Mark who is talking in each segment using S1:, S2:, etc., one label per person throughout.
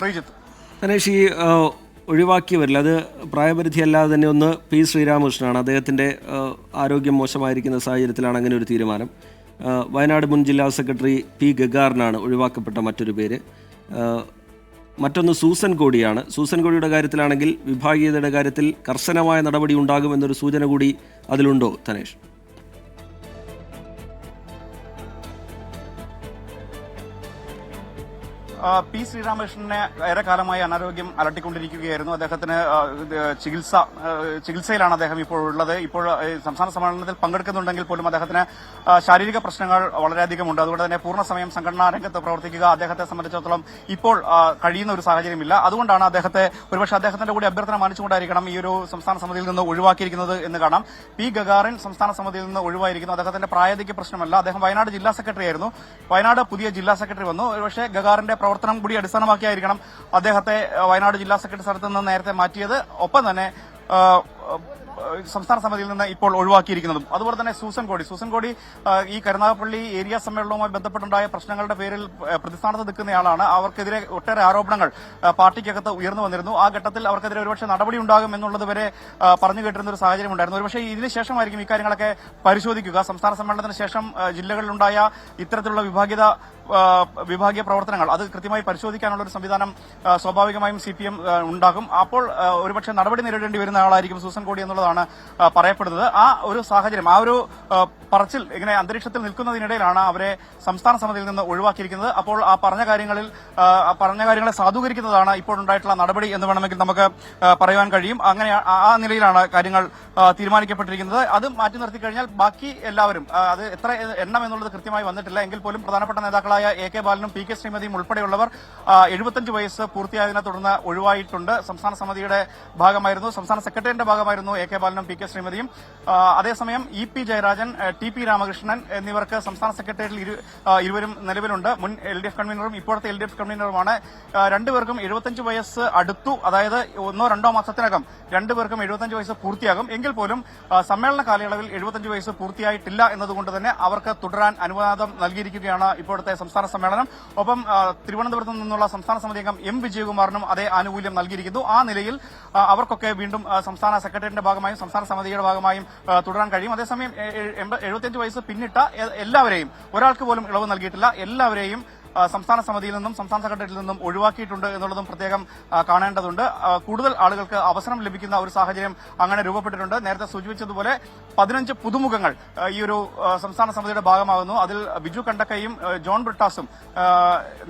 S1: റീജിത്ത്
S2: തനേഷ് ഈ ഒഴിവാക്കിയവരിൽ അത് പ്രായപരിധി അല്ലാതെ തന്നെ ഒന്ന് പി ശ്രീരാമകൃഷ്ണനാണ്. അദ്ദേഹത്തിന്റെ ആരോഗ്യം മോശമായിരിക്കുന്ന സാഹചര്യത്തിലാണ് അങ്ങനെ ഒരു തീരുമാനം. വയനാട് മുൻ ജില്ലാ സെക്രട്ടറി പി ഗഗാറിനാണ് ഒഴിവാക്കപ്പെട്ട മറ്റൊരു പേര്. മറ്റൊന്ന് സൂസൻ കോടിയാണ്. സൂസൻ കോടിയുടെ കാര്യത്തിലാണെങ്കിൽ വിഭാഗീയതയുടെ കാര്യത്തിൽ കർശനമായ നടപടി ഉണ്ടാകുമെന്നൊരു സൂചന കൂടി അതിലുണ്ടോ തനേഷ്
S1: പി ശ്രീരാമകൃഷ്ണനെ ഏറെക്കാലമായി അനാരോഗ്യം അലട്ടിക്കൊണ്ടിരിക്കുകയായിരുന്നു. അദ്ദേഹത്തിന് ചികിത്സ ചികിത്സയിലാണ് അദ്ദേഹം ഇപ്പോൾ ഉള്ളത്. ഇപ്പോൾ സംസ്ഥാന സമ്മേളനത്തിൽ പങ്കെടുക്കുന്നുണ്ടെങ്കിൽ പോലും അദ്ദേഹത്തിന് ശാരീരിക പ്രശ്നങ്ങൾ വളരെയധികം ഉണ്ട്. അതുകൊണ്ട് തന്നെ പൂർണസമയം സംഘടനാ രംഗത്ത് പ്രവർത്തിക്കുക അദ്ദേഹത്തെ സംബന്ധിച്ചിടത്തോളം ഇപ്പോൾ കഴിയുന്ന ഒരു സാഹചര്യമില്ല. അതുകൊണ്ടാണ് അദ്ദേഹത്തെ ഒരുപക്ഷെ അദ്ദേഹത്തിന്റെ കൂടി അഭ്യർത്ഥന മാനിച്ചുകൊണ്ടായിരിക്കണം ഈ ഒരു സംസ്ഥാന സമിതിയിൽ നിന്ന് ഒഴിവാക്കിയിരിക്കുന്നത് എന്ന് കാണാം. പി ഗഗാറിൻ സംസ്ഥാന സമിതിയിൽ നിന്ന് ഒഴിവായിരിക്കുന്നു. അദ്ദേഹത്തിന്റെ പ്രായതിക്ക് പ്രശ്നമല്ല. അദ്ദേഹം വയനാട് ജില്ലാ സെക്രട്ടറി ആയിരുന്നു വയനാട് പുതിയ ജില്ലാ സെക്രട്ടറി വന്നു. ഒരുപക്ഷെ ഗഗാറിന്റെ കൂടി അടിസ്ഥാനമാക്കിയായിരിക്കണം അദ്ദേഹത്തെ വയനാട് ജില്ലാ സെക്രട്ടറി സ്ഥാനത്ത് നിന്ന് നേരത്തെ മാറ്റിയത്. ഒപ്പം തന്നെ സംസ്ഥാന സമിതിയിൽ നിന്ന് ഇപ്പോൾ ഒഴിവാക്കിയിരിക്കുന്നതും. അതുപോലെ തന്നെ സൂസൻ കോടി സൂസൻ കോടി ഈ കരുനാഗപ്പള്ളി ഏരിയ സമ്മേളനവുമായി ബന്ധപ്പെട്ടുണ്ടായ പ്രശ്നങ്ങളുടെ പേരിൽ പ്രതിസ്ഥാനത്ത് നിൽക്കുന്നയാളാണ്. അവർക്കെതിരെ ഒട്ടേറെ ആരോപണങ്ങൾ പാർട്ടിക്കകത്ത് ഉയർന്നു വന്നിരുന്നു. ആ ഘട്ടത്തിൽ അവർക്കെതിരെ ഒരുപക്ഷെ നടപടി ഉണ്ടാകും എന്നുള്ളത് വരെ പറഞ്ഞു കേട്ടിരുന്ന ഒരു സാഹചര്യം ഉണ്ടായിരുന്നു. ഒരുപക്ഷെ ഇതിന് ശേഷമായിരിക്കും ഇക്കാര്യങ്ങളൊക്കെ പരിശോധിക്കുക. സംസ്ഥാന സമ്മേളനത്തിന് ശേഷം ജില്ലകളിലുണ്ടായ ഇത്തരത്തിലുള്ള വിഭാഗീയത വിഭാഗീയ പ്രവർത്തനങ്ങൾ അത് കൃത്യമായി പരിശോധിക്കാനുള്ള ഒരു സംവിധാനം സ്വാഭാവികമായും സി പി എം ഉണ്ടാകും. അപ്പോൾ ഒരുപക്ഷെ നടപടി നേരിടേണ്ടി വരുന്ന ആളായിരിക്കും സൂസൻ കോടി എന്നുള്ളതാണ് പറയപ്പെടുന്നത്. ആ ഒരു സാഹചര്യം ആ ഒരു പറച്ചിൽ ഇങ്ങനെ അന്തരീക്ഷത്തിൽ നിൽക്കുന്നതിനിടയിലാണ് അവരെ സംസ്ഥാന സമിതിയിൽ നിന്ന് ഒഴിവാക്കിയിരിക്കുന്നത്. അപ്പോൾ ആ പറഞ്ഞ കാര്യങ്ങളിൽ പറഞ്ഞ കാര്യങ്ങളെ സാധൂകരിക്കുന്നതാണ് ഇപ്പോൾ ഉണ്ടായിട്ടുള്ള നടപടി എന്ന് വേണമെങ്കിൽ നമുക്ക് പറയുവാൻ കഴിയും. അങ്ങനെ ആ- നിലയിലാണ് കാര്യങ്ങൾ തീരുമാനിക്കപ്പെട്ടിരിക്കുന്നത്. അത് മാറ്റി നിർത്തി കഴിഞ്ഞാൽ ബാക്കി എല്ലാവരും അത് എത്ര എണ്ണം എന്നുള്ളത് കൃത്യമായി വന്നിട്ടില്ല. എങ്കിൽ പോലും പ്രധാനപ്പെട്ട നേതാക്കളായ എ കെ ബാലനും പി കെ ശ്രീമതിയും ഉൾപ്പെടെയുള്ളവർ എഴുപത്തഞ്ച് വയസ്സ് പൂർത്തിയായതിനെ തുടർന്ന് ഒഴിവായിട്ടുണ്ട്. സംസ്ഥാന സമിതിയുടെ ഭാഗമായിരുന്നു. സംസ്ഥാന സെക്രട്ടറിയുടെ ഭാഗമായിരുന്നു എ കെ ബാലനും പി കെ ശ്രീമതിയും. അതേസമയം E P Jayarajan T P Ramakrishnan എന്നിവർക്ക് സംസ്ഥാന സെക്രട്ടേറിയറ്റിൽ ഇരുവരും നിലവിലുണ്ട്. മുൻ എൽ ഡി എഫ് കൺവീനറും ഇപ്പോഴത്തെ എൽ ഡി എഫ് കൺവീനറുമാണ്. രണ്ടുപേർക്കും എഴുപത്തഞ്ച് വയസ്സ് അടുത്തു. അതായത് ഒന്നോ രണ്ടോ മാസത്തിനകം രണ്ടുപേർക്കും എഴുപത്തഞ്ച് വയസ്സ് പൂർത്തിയാകും. എങ്കിൽ പോലും സമ്മേളന കാലയളവിൽ എഴുപത്തഞ്ച് വയസ്സ് പൂർത്തിയായിട്ടില്ല എന്നതുകൊണ്ട് തന്നെ അവർക്ക് തുടരാൻ അനുവാദം നൽകിയിരിക്കുകയാണ് ഇപ്പോഴത്തെ സംസ്ഥാന സമ്മേളനം. ഒപ്പം തിരുവനന്തപുരത്ത് നിന്നുള്ള സംസ്ഥാന സമിതി അംഗം എം വിജയകുമാറിനും അതേ ആനുകൂല്യം നൽകിയിരിക്കുന്നു. ആ നിലയിൽ അവർക്കൊക്കെ വീണ്ടും സംസ്ഥാന സെക്രട്ടറിയുടെ ഭാഗമായും സംസ്ഥാന സമിതിയുടെ ഭാഗമായും തുടരാൻ കഴിയും. അതേസമയം എഴുപത്തിയഞ്ച് വയസ്സ് പിന്നിട്ട എല്ലാവരെയും ഒരാൾക്ക് പോലും ഇളവ് നൽകിയിട്ടില്ല. എല്ലാവരെയും സംസ്ഥാന സമിതിയിൽ നിന്നും സംസ്ഥാന സെക്രട്ടറിയിൽ നിന്നും ഒഴിവാക്കിയിട്ടുണ്ട് എന്നുള്ളതും പ്രത്യേകം കാണേണ്ടതുണ്ട്. കൂടുതൽ ആളുകൾക്ക് അവസരം ലഭിക്കുന്ന ഒരു സാഹചര്യം അങ്ങനെ രൂപപ്പെട്ടിട്ടുണ്ട്. നേരത്തെ സൂചിപ്പിച്ചതുപോലെ പതിനഞ്ച് പുതുമുഖങ്ങൾ ഈ ഒരു സംസ്ഥാന സമിതിയുടെ ഭാഗമാകുന്നു. അതിൽ ബിജു കണ്ടക്കയും ജോൺ ബ്രിട്ടാസും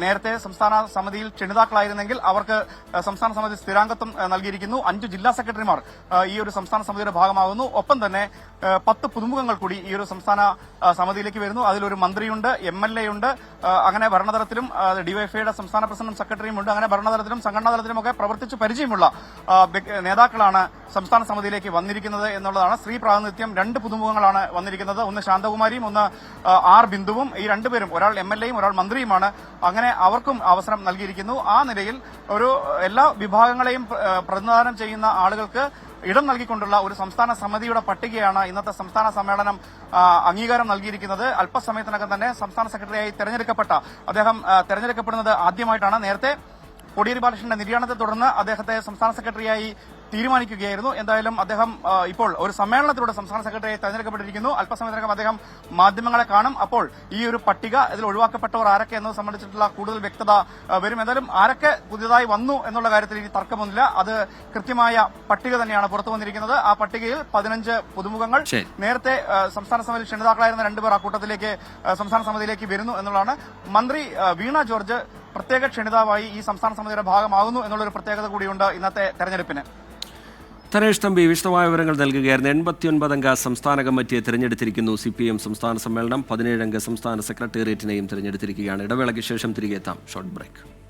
S1: നേരത്തെ സംസ്ഥാന സമിതിയിൽ ക്ഷണിതാക്കളായിരുന്നെങ്കിൽ അവർക്ക് സംസ്ഥാന സമിതി സ്ഥിരാംഗത്വം നൽകിയിരിക്കുന്നു. അഞ്ച് ജില്ലാ സെക്രട്ടറിമാർ ഈ ഒരു സംസ്ഥാന സമിതിയുടെ ഭാഗമാകുന്നു. ഒപ്പം തന്നെ പത്ത് പുതുമുഖങ്ങൾ കൂടി ഈ ഒരു സംസ്ഥാന സമിതിയിലേക്ക് വരുന്നു. അതിലൊരു മന്ത്രിയുണ്ട് എം എൽ എ ഉണ്ട് അങ്ങനെ അങ്ങനെ ഭരണതലത്തിലും ഡിവൈഎഫ്ഐയുടെ സംസ്ഥാന പ്രസിഡന്റ് സെക്രട്ടറിയും ഉണ്ട്. അങ്ങനെ ഭരണതലത്തിലും സംഘടനാ തലത്തിലും ഒക്കെ പ്രവർത്തിച്ച് പരിചയമുള്ള നേതാക്കളാണ് സംസ്ഥാന സമിതിയിലേക്ക് വന്നിരിക്കുന്നത് എന്നുള്ളതാണ്. സ്ത്രീ പ്രാതിനിധ്യം രണ്ട് പുതുമുഖങ്ങളാണ് വന്നിരിക്കുന്നത്. ഒന്ന് ശാന്തകുമാരിയും ഒന്ന് ആർ ബിന്ദുവും. ഈ രണ്ടുപേരും ഒരാൾ എം എൽ എയും ഒരാൾ മന്ത്രിയുമാണ്. അങ്ങനെ അവർക്കും അവസരം നൽകിയിരിക്കുന്നു. ആ നിലയിൽ ഒരു എല്ലാ വിഭാഗങ്ങളെയും പ്രതിനിധാനം ചെയ്യുന്ന ആളുകൾക്ക് ഇടം നൽകിക്കൊണ്ടുള്ള ഒരു സംസ്ഥാന സമിതിയുടെ പട്ടികയാണ് ഇന്നത്തെ സംസ്ഥാന സമ്മേളനം അംഗീകാരം നൽകിയിരിക്കുന്നത്. അല്പസമയത്തിനകം തന്നെ സംസ്ഥാന സെക്രട്ടറിയായി തെരഞ്ഞെടുക്കപ്പെട്ട അദ്ദേഹം തെരഞ്ഞെടുക്കപ്പെടുന്നത് ആദ്യമായിട്ടാണ്. നേരത്തെ കോടിയേരി ബാലകൃഷ്ണന്റെ നിര്യാണത്തെ തുടർന്ന് അദ്ദേഹത്തെ സംസ്ഥാന സെക്രട്ടറിയായി തീരുമാനിക്കുകയായിരുന്നു. എന്തായാലും അദ്ദേഹം ഇപ്പോൾ ഒരു സമ്മേളനത്തിലൂടെ സംസ്ഥാന സെക്രട്ടറിയെ തെരഞ്ഞെടുക്കപ്പെട്ടിരിക്കുന്നു. അല്പസമയത്തിനകം അദ്ദേഹം മാധ്യമങ്ങളെ കാണും. അപ്പോൾ ഈ ഒരു പട്ടിക ഇതിൽ ഒഴിവാക്കപ്പെട്ടവർ ആരൊക്കെ എന്നത് സംബന്ധിച്ചിട്ടുള്ള കൂടുതൽ വ്യക്തത വരും. എന്തായാലും ആരൊക്കെ പുതിയതായി വന്നു എന്നുള്ള കാര്യത്തിൽ ഇനി തർക്കമൊന്നുമില്ല. അത് കൃത്യമായ പട്ടിക തന്നെയാണ് പുറത്തു വന്നിരിക്കുന്നത്. ആ പട്ടികയിൽ പതിനഞ്ച് പുതുമുഖങ്ങൾ നേരത്തെ സംസ്ഥാന സമിതിയിൽ ക്ഷണിതാക്കളായിരുന്ന രണ്ടുപേർ ആ കൂട്ടത്തിലേക്ക് സംസ്ഥാന സമിതിയിലേക്ക് വരുന്നു എന്നുള്ളതാണ്. മന്ത്രി വീണ ജോർജ് പ്രത്യേക ക്ഷണിതാവായി ഈ സംസ്ഥാന സമിതിയുടെ ഭാഗമാകുന്നു എന്നുള്ളൊരു പ്രത്യേകത കൂടിയുണ്ട് ഇന്നത്തെ തെരഞ്ഞെടുപ്പിന്.
S2: തനേഷ് തമ്പി വിശദമായ വിവരങ്ങൾ നൽകുകയായിരുന്നു. എൺപത്തിയൊൻപതംഗ സംസ്ഥാന കമ്മിറ്റിയെ തിരഞ്ഞെടുത്തിരിക്കുന്നു സി പി എം സംസ്ഥാന സമ്മേളനം. പതിനേഴംഗ സംസ്ഥാന സെക്രട്ടേറിയറ്റിനെയും തിരഞ്ഞെടുത്തിരിക്കുകയാണ്. ഇടവേളയ്ക്ക് ശേഷം തിരികെ എത്താം. Short break.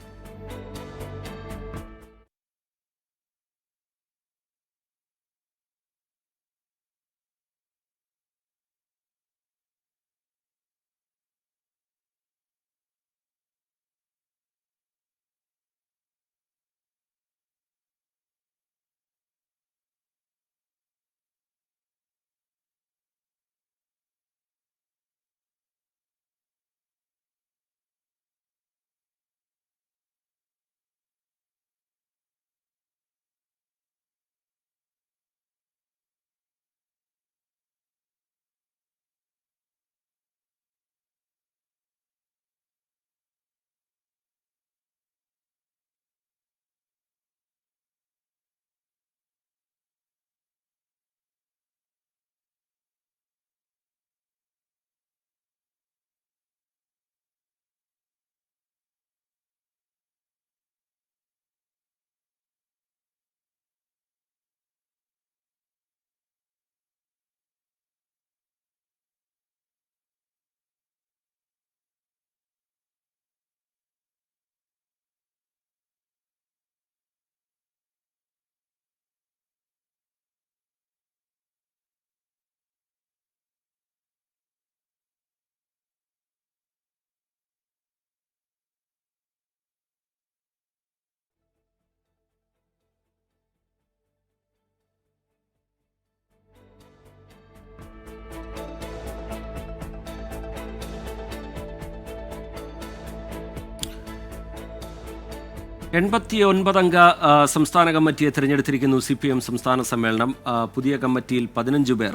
S2: എൺപത്തി ഒൻപതംഗ സംസ്ഥാന കമ്മിറ്റിയെ തിരഞ്ഞെടുത്തിരിക്കുന്നു സി പി എം സംസ്ഥാന സമ്മേളനം. പുതിയ കമ്മിറ്റിയിൽ പതിനഞ്ച് പേർ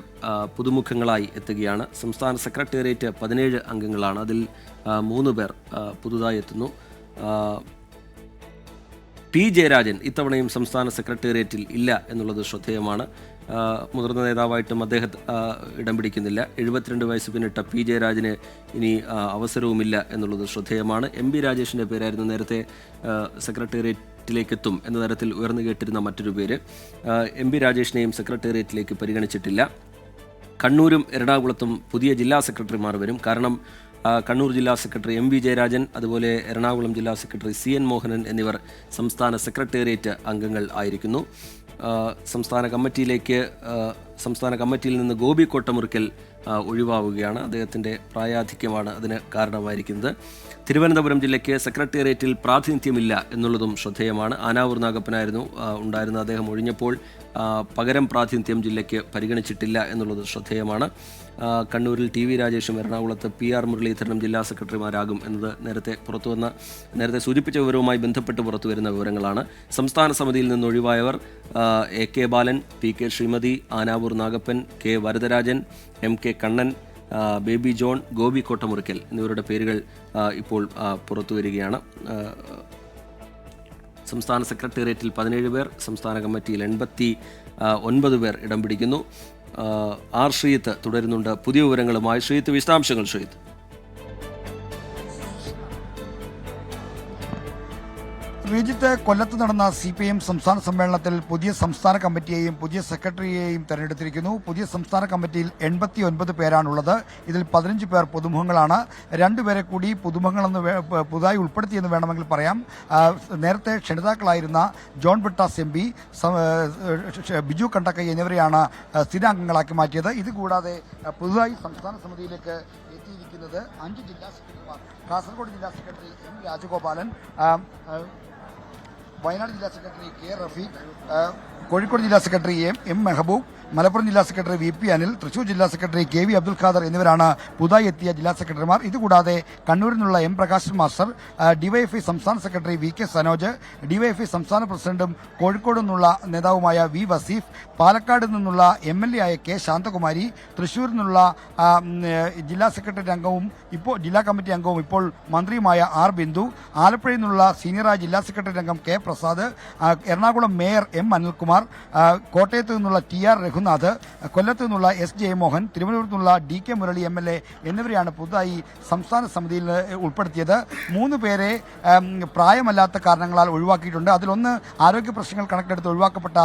S2: പുതുമുഖങ്ങളായി എത്തുകയാണ്. സംസ്ഥാന സെക്രട്ടേറിയറ്റ് പതിനേഴ് അംഗങ്ങളാണ്. അതിൽ മൂന്ന് പേർ പുതുതായി എത്തുന്നു. പി ജയരാജൻ ഇത്തവണയും സംസ്ഥാന സെക്രട്ടേറിയറ്റിൽ ഇല്ല എന്നുള്ളത് ശ്രദ്ധേയമാണ്. മുതിർന്ന നേതാവായിട്ടും അദ്ദേഹം ഇടം പിടിക്കുന്നില്ല. എഴുപത്തിരണ്ട് വയസ്സ് പിന്നിട്ട പി. ജയരാജന് ഇനി അവസരവുമില്ല എന്നുള്ളത് ശ്രദ്ധേയമാണ്. എം. ബി രാജേഷിന്റെ പേരായിരുന്നു നേരത്തെ സെക്രട്ടേറിയറ്റിലേക്ക് എത്തും എന്ന തരത്തിൽ ഉയർന്നു കേട്ടിരുന്ന മറ്റൊരു പേര്. എം. ബി രാജേഷിനെയും സെക്രട്ടേറിയറ്റിലേക്ക് പരിഗണിച്ചിട്ടില്ല. കണ്ണൂരും എറണാകുളത്തും പുതിയ ജില്ലാ സെക്രട്ടറിമാർ വരും. കാരണം കണ്ണൂർ ജില്ലാ സെക്രട്ടറി എം. വി. ജയരാജൻ അതുപോലെ എറണാകുളം ജില്ലാ സെക്രട്ടറി സി. എൻ. മോഹനൻ എന്നിവർ സംസ്ഥാന സെക്രട്ടേറിയറ്റ് അംഗങ്ങൾ ആയിരിക്കുന്നു. സംസ്ഥാന കമ്മിറ്റിയിലേക്ക് സംസ്ഥാന കമ്മിറ്റിയിൽ നിന്ന് ഗോപി കോട്ടമുറിക്കൽ ഒഴിവാവുകയാണ്. അദ്ദേഹത്തിന്റെ പ്രായാധിക്യമാണ് അതിന് കാരണമായിരിക്കുന്നത്. തിരുവനന്തപുരം ജില്ലയ്ക്ക് സെക്രട്ടേറിയറ്റിൽ പ്രാതിനിധ്യമില്ല എന്നുള്ളതും ശ്രദ്ധേയമാണ്. ആനാവൂർ നാഗപ്പനായിരുന്നു ഉണ്ടായിരുന്ന അദ്ദേഹം ഒഴിഞ്ഞപ്പോൾ പകരം പ്രാതിനിധ്യം ജില്ലയ്ക്ക് പരിഗണിച്ചിട്ടില്ല എന്നുള്ളത് ശ്രദ്ധേയമാണ്. കണ്ണൂരിൽ ടി വി രാജേഷും എറണാകുളത്ത് പി ആർ മുരളീധരനും ജില്ലാ സെക്രട്ടറിമാരാകും എന്നത് നേരത്തെ പുറത്തുവന്ന നേരത്തെ സൂചിപ്പിച്ച വിവരവുമായി ബന്ധപ്പെട്ട് പുറത്തു വരുന്ന വിവരങ്ങളാണ്. സംസ്ഥാന സമിതിയിൽ നിന്ന് ഒഴിവായവർ A K Balan P K Sreemathi Anavoor Nagappan K Varadarajan M K Kannan Baby John Gopi Kottamurickal എന്നിവരുടെ പേരുകൾ ഇപ്പോൾ പുറത്തു വരികയാണ്. സംസ്ഥാന സെക്രട്ടേറിയറ്റിൽ പതിനേഴ് പേർ സംസ്ഥാന കമ്മിറ്റിയിൽ എൺപത്തി ഒൻപത് പേർ ഇടം പിടിക്കുന്നു. ആർ ശ്രീത്ത് തുടരുന്നുണ്ട്. പുതിയ വിവരങ്ങളുമായി ശ്രീത്ത് വിശദാംശങ്ങൾ ശ്രീത്ത്
S3: ശ്രീജിത്ത് കൊല്ലത്ത് നടന്ന സി പി എം സംസ്ഥാന സമ്മേളനത്തിൽ പുതിയ സംസ്ഥാന കമ്മിറ്റിയെയും പുതിയ സെക്രട്ടറിയെയും തെരഞ്ഞെടുത്തിരിക്കുന്നു. പുതിയ സംസ്ഥാന കമ്മിറ്റിയിൽ എൺപത്തി ഒൻപത് പേരാണുള്ളത്. ഇതിൽ പതിനഞ്ച് പേർ പുതുമുഖങ്ങളാണ്. രണ്ടുപേരെ കൂടി പുതുമുഖങ്ങളെന്ന് പുതുതായി ഉൾപ്പെടുത്തിയെന്ന് വേണമെങ്കിൽ പറയാം. നേരത്തെ ക്ഷണിതാക്കളായിരുന്ന ജോൺ ബിട്ടാസ് എം പി ബിജു കണ്ടക്കൈ എന്നിവരെയാണ് സ്ഥിരാംഗങ്ങളാക്കി മാറ്റിയത്. ഇതുകൂടാതെ പുതുതായി സംസ്ഥാന സമിതിയിലേക്ക് എത്തിയിരിക്കുന്നത് അഞ്ച് ജില്ലാ സെക്രട്ടറിമാർ. കാസർഗോഡ് ജില്ലാ സെക്രട്ടറി എം രാജഗോപാലൻ വയനാട് ജില്ലാ സെക്രട്ടറി കെ റഫീഖ് കോഴിക്കോട് ജില്ലാ secretary M M Mehaboob Malappuram ജില്ലാ secretary V P Anil Thrissur ജില്ലാ secretary K V Abdul Khader എന്നിവരാണ് പുതുതായി എത്തിയ ജില്ലാ സെക്രട്ടറിമാർ. ഇതുകൂടാതെ കണ്ണൂരിൽ നിന്നുള്ള എം പ്രകാശൻ മാസ്റ്റർ ഡിവൈഎഫ്ഐ സംസ്ഥാന secretary V K Sanoj DYFI സംസ്ഥാന പ്രസിഡന്റും കോഴിക്കോട് നിന്നുള്ള നേതാവുമായ വി വസീഫ് പാലക്കാട് നിന്നുള്ള എം എൽ എ ആയ കെ ശാന്തകുമാരി തൃശൂരിൽ നിന്നുള്ള ജില്ലാ സെക്രട്ടറി അംഗവും ഇപ്പോൾ ജില്ലാ കമ്മിറ്റി അംഗവും ഇപ്പോൾ മന്ത്രിയുമായ ആർ ബിന്ദു ആലപ്പുഴയിൽ നിന്നുള്ള സീനിയറായ ജില്ലാ സെക്രട്ടറി അംഗം K Prasad Ernakulam mayor M Anilkumar കോട്ടയത്ത് നിന്നുള്ള ടി ആർ രഘുനാഥ് കൊല്ലത്തു നിന്നുള്ള എസ്. ജയമോഹൻ തിരുവനന്തപുരത്തു നിന്നുള്ള D. K. Murali M. L. A എന്നിവരെയാണ് പുതുതായി സംസ്ഥാന സമിതിയിൽ ഉൾപ്പെടുത്തിയത്. മൂന്ന് പേരെ പ്രായമല്ലാത്ത കാരണങ്ങളാൽ ഒഴിവാക്കിയിട്ടുണ്ട്. അതിലൊന്ന് ആരോഗ്യ പ്രശ്നങ്ങൾ കണക്കിലെടുത്ത് ഒഴിവാക്കപ്പെട്ട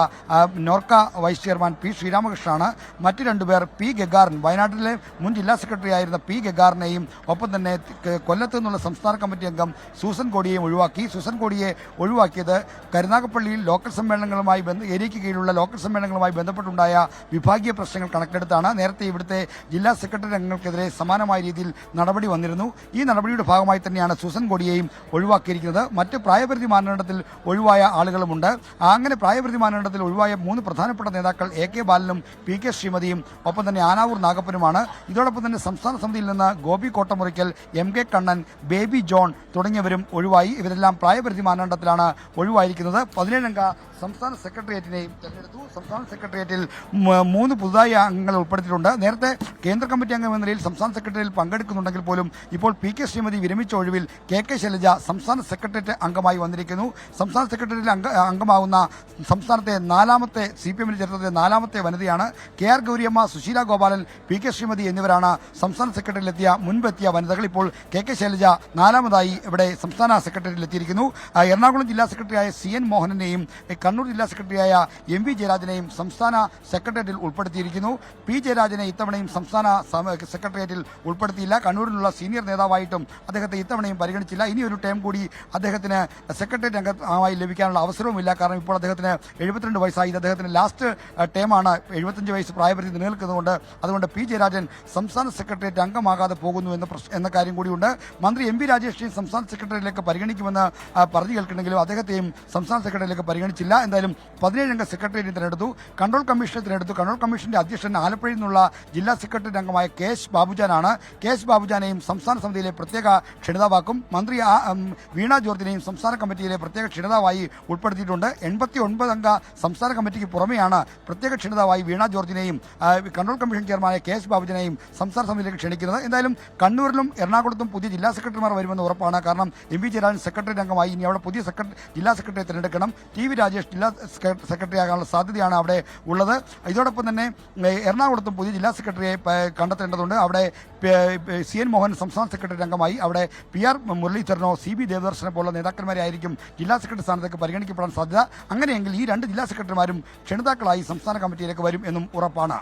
S3: നോർക്ക വൈസ് ചെയർമാൻ പി. ശ്രീരാമകൃഷ്ണനാണ്. മറ്റു രണ്ടുപേർ പി. ഗഗാറിൻ വയനാട്ടിലെ മുൻ ജില്ലാ സെക്രട്ടറി ആയിരുന്ന പി. ഗഗാറിനെയും ഒപ്പം തന്നെ കൊല്ലത്തു നിന്നുള്ള സംസ്ഥാന കമ്മിറ്റി അംഗം സൂസൻ കോടിയെയും ഒഴിവാക്കി. സൂസൻ കോടിയെ ഒഴിവാക്കിയത് കരുനാഗപ്പള്ളിയിൽ ലോക്കൽ സമ്മേളനങ്ങളുമായി ബന്ധ ഏരിയയ്ക്ക് കീഴിലുള്ള ലോക്കൽ സമ്മേളനങ്ങളുമായി ബന്ധപ്പെട്ടുണ്ടായ വിഭാഗീയ പ്രശ്നങ്ങൾ കണക്കിലെടുത്താണ് നേരത്തെ ഇവിടുത്തെ ജില്ലാ സെക്രട്ടറി അംഗങ്ങൾക്കെതിരെ സമാനമായ രീതിയിൽ നടപടി വന്നിരുന്നു. ഈ നടപടിയുടെ ഭാഗമായി തന്നെയാണ് സുസൻ കോടിയെയും ഒഴിവാക്കിയിരിക്കുന്നത്. മറ്റ് പ്രായപരിധി മാനദണ്ഡത്തിൽ ഒഴിവായ ആളുകളുമുണ്ട്. അങ്ങനെ പ്രായപരിധി മാനദണ്ഡത്തിൽ ഒഴിവായ മൂന്ന് പ്രധാനപ്പെട്ട നേതാക്കൾ എ കെ ബാലനും പി കെ ശ്രീമതിയും ഒപ്പം തന്നെ ആനാവൂർ നാഗപ്പനുമാണ്. ഇതോടൊപ്പം തന്നെ സംസ്ഥാന സമിതിയിൽ നിന്ന് ഗോപി കോട്ടമുറിക്കൽ എം കെ കണ്ണൻ ബേബി ജോൺ തുടങ്ങിയവരും ഒഴിവായി. ഇവരെല്ലാം പ്രായപരിധി മാനദണ്ഡത്തിലാണ് ഒഴിവായിരിക്കുന്നത്. പതിനേഴംഗ സംസ്ഥാന സെക്രട്ടേറിയറ്റിനെയും തെരഞ്ഞെടുത്തു. സംസ്ഥാന സെക്രട്ടേറിയറ്റിൽ മൂന്ന് പുതുതായി അംഗങ്ങൾ ഉൾപ്പെടുത്തിയിട്ടുണ്ട്. നേരത്തെ കേന്ദ്ര കമ്മിറ്റി അംഗം എന്ന നിലയിൽ സംസ്ഥാന സെക്രട്ടറിയിൽ പങ്കെടുക്കുന്നുണ്ടെങ്കിൽ പോലും ഇപ്പോൾ പി കെ ശ്രീമതി വിരമിച്ച ഒഴിവിൽ കെ കെ ശൈലജ സംസ്ഥാന സെക്രട്ടേറിയറ്റ് അംഗമായി വന്നിരിക്കുന്നു. സംസ്ഥാന സെക്രട്ടേറിയറ്റിൽ അംഗ അംഗമാവുന്ന സംസ്ഥാനത്തെ നാലാമത്തെ സി പി എമ്മിന്റെ ചരിത്രത്തിലെ നാലാമത്തെ വനിതയാണ്. K R Gouriamma Susheela Gopalan P K Sreemathi എന്നിവരാണ് സംസ്ഥാന സെക്രട്ടറിയിലെത്തിയ മുൻപെത്തിയ വനിതകൾ. ഇപ്പോൾ കെ കെ ശൈലജ നാലാമതായി ഇവിടെ സംസ്ഥാന സെക്രട്ടേറിയറ്റിൽ എത്തിയിരിക്കുന്നു എറണാകുളം ജില്ലാ സെക്രട്ടറിയായ സി എൻ മോഹനനെയും കണ്ണൂർ ജില്ലാ സെക്രട്ടറിയായ എം വി ജയരാജനെയും സംസ്ഥാന സെക്രട്ടേറിയറ്റിൽ ഉൾപ്പെടുത്തിയിരിക്കുന്നു. പി ജയരാജനെ ഇത്തവണയും സംസ്ഥാന സെക്രട്ടേറിയറ്റിൽ ഉൾപ്പെടുത്തിയില്ല. കണ്ണൂരിലുള്ള സീനിയർ നേതാവായിട്ടും അദ്ദേഹത്തെ ഇത്തവണയും പരിഗണിച്ചില്ല. ഇനി ഒരു ടൈം കൂടി അദ്ദേഹത്തിന് സെക്രട്ടേറിയറ്റ് അംഗമായി ലഭിക്കാനുള്ള അവസരവുമില്ല. കാരണം ഇപ്പോൾ അദ്ദേഹത്തിന് എഴുപത്തിരണ്ട് വയസ്സായി. അദ്ദേഹത്തിന് ലാസ്റ്റ് ടേമാണ്. എഴുപത്തഞ്ച് വയസ്സ് പ്രായപരിധി നിലനിൽക്കുന്നതുകൊണ്ട് അതുകൊണ്ട് പി ജയരാജൻ സംസ്ഥാന സെക്രട്ടേറിയറ്റ് അംഗമാകാതെ പോകുന്നു എന്ന എന്ന കാര്യം കൂടിയുണ്ട്. മന്ത്രി എം പി രാജേഷിനെയും സംസ്ഥാന സെക്രട്ടറിയിലേക്ക് പരിഗണിക്കുമെന്ന് പറഞ്ഞു കേൾക്കുന്നുണ്ടെങ്കിലും അദ്ദേഹത്തെയും സംസ്ഥാന സെക്രട്ടറിയിലേക്ക് പരിഗണിച്ചില്ല. എന്തായാലും പതിനേഴംഗ സെക്രട്ടേറിയറ്റ് തിരഞ്ഞെടുത്തു. കൺട്രോൾ കമ്മീഷനെ തിരഞ്ഞെടുത്തു. കൺട്രോൾ കമ്മീഷന്റെ അധ്യക്ഷൻ ആലപ്പുഴയിൽ നിന്നുള്ള ജില്ലാ സെക്രട്ടറി അംഗമായ കെ എസ് ബാബുജാനാണ്. കെ എസ് ബാബുജാനെയും സംസ്ഥാന സമിതിയിലെ പ്രത്യേക ക്ഷണിതാവാക്കും മന്ത്രി വീണ ജോർജിനെയും സംസ്ഥാന കമ്മിറ്റിയിലെ പ്രത്യേക ക്ഷണിതാവായി ഉൾപ്പെടുത്തിയിട്ടുണ്ട്. എൺപത്തി ഒൻപത് അംഗ സംസ്ഥാന കമ്മിറ്റിക്ക് പുറമെയാണ് പ്രത്യേക ക്ഷണിതാവായി വീണ ജോർജിനെയും കൺട്രോൾ കമ്മീഷൻ ചെയർമാനായ കെ എസ് ബാബുജനെയും സംസ്ഥാന സമിതിയിലേക്ക് ക്ഷണിക്കുന്നത്. എന്തായാലും കണ്ണൂരിലും എറണാകുളത്തും പുതിയ ജില്ലാ സെക്രട്ടറിമാർ വരുമെന്ന് ഉറപ്പാണ്. കാരണം എം വി ജയരാജൻ സെക്രട്ടറി അംഗമായി ഇനി അവിടെ പുതിയ സെക്രട്ടറി ജില്ലാ സെക്രട്ടറിയെ തിരഞ്ഞെടുക്കണം. ടി വി രാജേഷ് ജില്ലാ സെക്ര- സെക്രട്ടറി ആകാനുള്ള സാധ്യതയാണ് അവിടെ ഉള്ളത്. ഇതോടൊപ്പം തന്നെ എറണാകുളത്തും പുതിയ ജില്ലാ സെക്രട്ടറിയെ കണ്ടെത്തേണ്ടതുണ്ട്. അവിടെ സി എൻ മോഹൻ സംസ്ഥാന സെക്രട്ടറി അംഗമായി അവിടെ പി ആർ മുരളീധരനോ സി ബി ദേവദർശനെ പോലുള്ള നേതാക്കന്മാരായിരിക്കും ജില്ലാ സെക്രട്ടറി സ്ഥാനത്തേക്ക് പരിഗണിക്കപ്പെടാൻ സാധ്യത. അങ്ങനെയെങ്കിൽ ഈ രണ്ട് ജില്ലാ സെക്രട്ടറിമാരും ക്ഷണിതാക്കളായി സംസ്ഥാന കമ്മിറ്റിയിലേക്ക് വരും എന്നും ഉറപ്പാണ്.